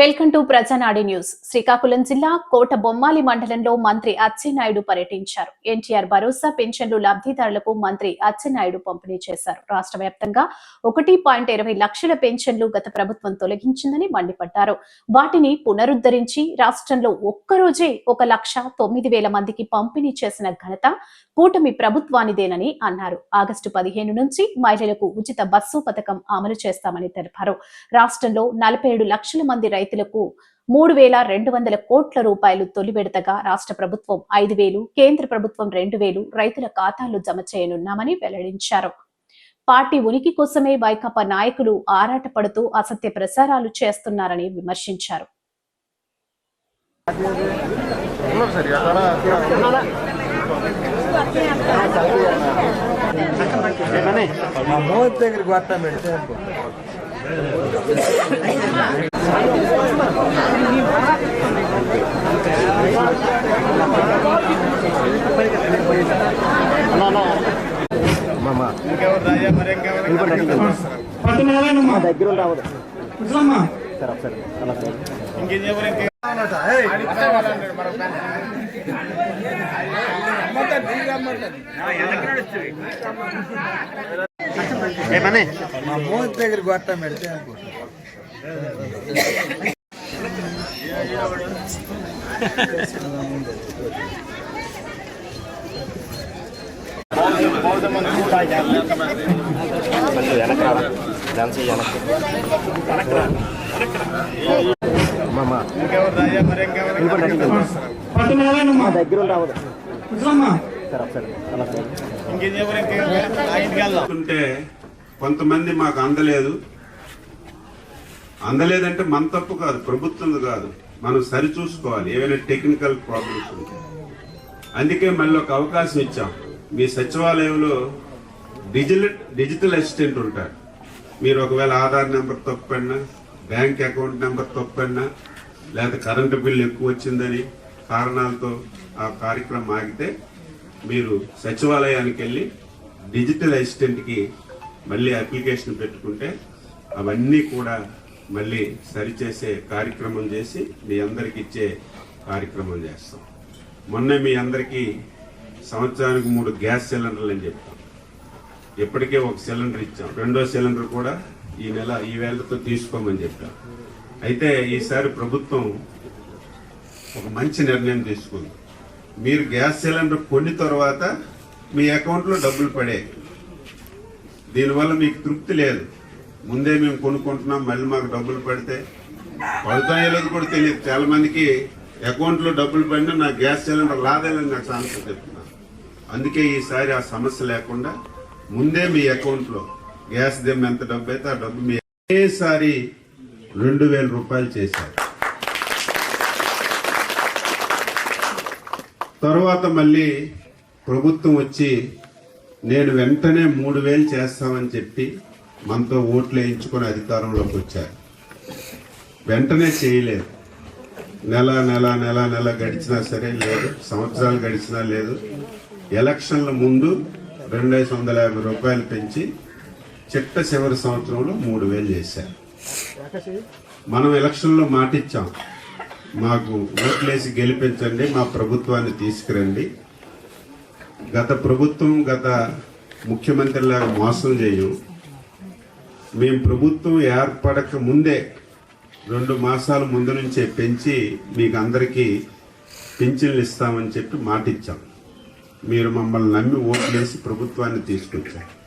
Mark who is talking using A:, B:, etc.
A: Welcome to Prajanadi news. Srikakulam జిల్లా కోట బొమ్మాలి మండలంలో మంత్రి అచ్చెన్నాయుడు పర్యటించారు. ఎన్టీఆర్ భరోసా పెన్షన్లు లబ్ధిదారులకు మంత్రి అచ్చెన్నాయుడు పంపిణీ చేశారు. రాష్ట్ర వ్యాప్తంగా ఒకటి పాయింట్ ఇరవై లక్షల పెన్షన్లు గత ప్రభుత్వం తొలగించిందని మండిపడ్డారు. వాటిని పునరుద్ధరించి రాష్ట్రంలో ఒక్కరోజే ఒక లక్ష తొమ్మిది వేల మందికి పంపిణీ చేసిన ఘనత కూటమి ప్రభుత్వానిదేనని అన్నారు. ఆగస్టు పదిహేను నుంచి మహిళలకు ఉచిత బస్సు పథకం అమలు చేస్తామని తెలిపారు. రాష్ట్రంలో నలభై ఏడు లక్షల మంది రైతులకు మూడు వేల రెండు వందల కోట్ల రూపాయలు తొలి విడతగా రాష్ట్ర ప్రభుత్వం ఐదు వేలు కేంద్ర ప్రభుత్వం రెండు వేలు రైతుల ఖాతాల్లో జమ చేయనున్నామని వెల్లడించారు. పార్టీ ఉనికి కోసమే వైకాపా నాయకులు ఆరాటపడుతూ అసత్య ప్రసారాలు చేస్తున్నారని విమర్శించారు.
B: మా మోహన్ దగ్గరికి కొట్టా పెడితే
C: పట్టుకోవాలమ్మా దగ్గర ఉండమ్మా
B: మా మోహన్ దగ్గర గొట్టం పెడితే
C: పట్టుకోవాలమ్మా దగ్గర ఉండమ్మా
D: ఉంటే కొంతమంది మాకు అందలేదు. అందలేదంటే మన తప్పు కాదు ప్రభుత్వం కాదు. మనం సరి చూసుకోవాలి ఏవైనా టెక్నికల్ ప్రాబ్లమ్స్ ఉంటే. అందుకే మళ్ళీ ఒక అవకాశం ఇచ్చాం. మీ సచివాలయంలో డిజిటల్ డిజిటల్ అసిస్టెంట్ ఉంటారు. మీరు ఒకవేళ ఆధార్ నెంబర్ తప్పన్నా బ్యాంక్ అకౌంట్ నెంబర్ తప్పన్నా లేదా కరెంటు బిల్లు ఎక్కువ వచ్చిందని కారణాలతో ఆ కార్యక్రమం ఆగితే మీరు సచివాలయానికి వెళ్ళి డిజిటల్ అసిస్టెంట్కి మళ్ళీ అప్లికేషన్ పెట్టుకుంటే అవన్నీ కూడా మళ్ళీ సరిచేసే కార్యక్రమం చేసి మీ అందరికి ఇచ్చే కార్యక్రమం చేస్తాం. మొన్న మీ అందరికీ సంవత్సరానికి మూడు గ్యాస్ సిలిండర్లు అని చెప్తాం ఇప్పటికే ఒక సిలిండర్ ఇచ్చాం. రెండో సిలిండర్ కూడా ఈ నెల ఈ వేళతో తీసుకోమని చెప్పాం. అయితే ఈసారి ప్రభుత్వం ఒక మంచి నిర్ణయం తీసుకుంది. మీరు గ్యాస్ సిలిండర్ కొన్ని తర్వాత మీ అకౌంట్లో డబ్బులు పడే దీనివల్ల మీకు తృప్తి లేదు. ముందే మేము కొనుక్కుంటున్నాం మళ్ళీ మాకు డబ్బులు పడితే. పడతాయో లేదు కూడా తెలియదు. చాలా మందికి అకౌంట్లో డబ్బులు పడినా నా గ్యాస్ సిలిండర్ లాదేలని నాకు సామెత చెప్తున్నాను అందుకే ఈసారి ఆ సమస్య లేకుండా ముందే మీ అకౌంట్లో గ్యాస్ దిమ్మ ఎంత డబ్బు అయితే ఆ డబ్బు మీ ఒకేసారి రెండు వేల రూపాయలు చేశారు. తర్వాత మళ్ళీ ప్రభుత్వం వచ్చి నేను వెంటనే మూడు వేలు చేస్తామని చెప్పి మనతో ఓట్లు వేయించుకొని అధికారంలోకి వచ్చారు. వెంటనే చేయలేదు. నెల నెల నెల నెల గడిచినా సరే లేదు. సంవత్సరాలు గడిచినా లేదు. ఎలక్షన్ల ముందు రెండు వందల యాభై రూపాయలు పెంచి చిట్ట చివరి సంవత్సరంలో మూడు వేలు చేశారు. మనం ఎలక్షన్లో మాటిచ్చాం. మాకు ఓట్లేసి గెలిపించండి మా ప్రభుత్వాన్ని తీసుకురండి. గత ప్రభుత్వం గత ముఖ్యమంత్రిలాగా మోసం చేయం. మేము ప్రభుత్వం ఏర్పడక ముందే రెండు మాసాల ముందు నుంచే పెంచి మీకు అందరికీ పింఛన్లు ఇస్తామని చెప్పి మాటిచ్చాం. మీరు మమ్మల్ని నమ్మి ఓట్లేసి ప్రభుత్వాన్ని తీసుకొచ్చారు.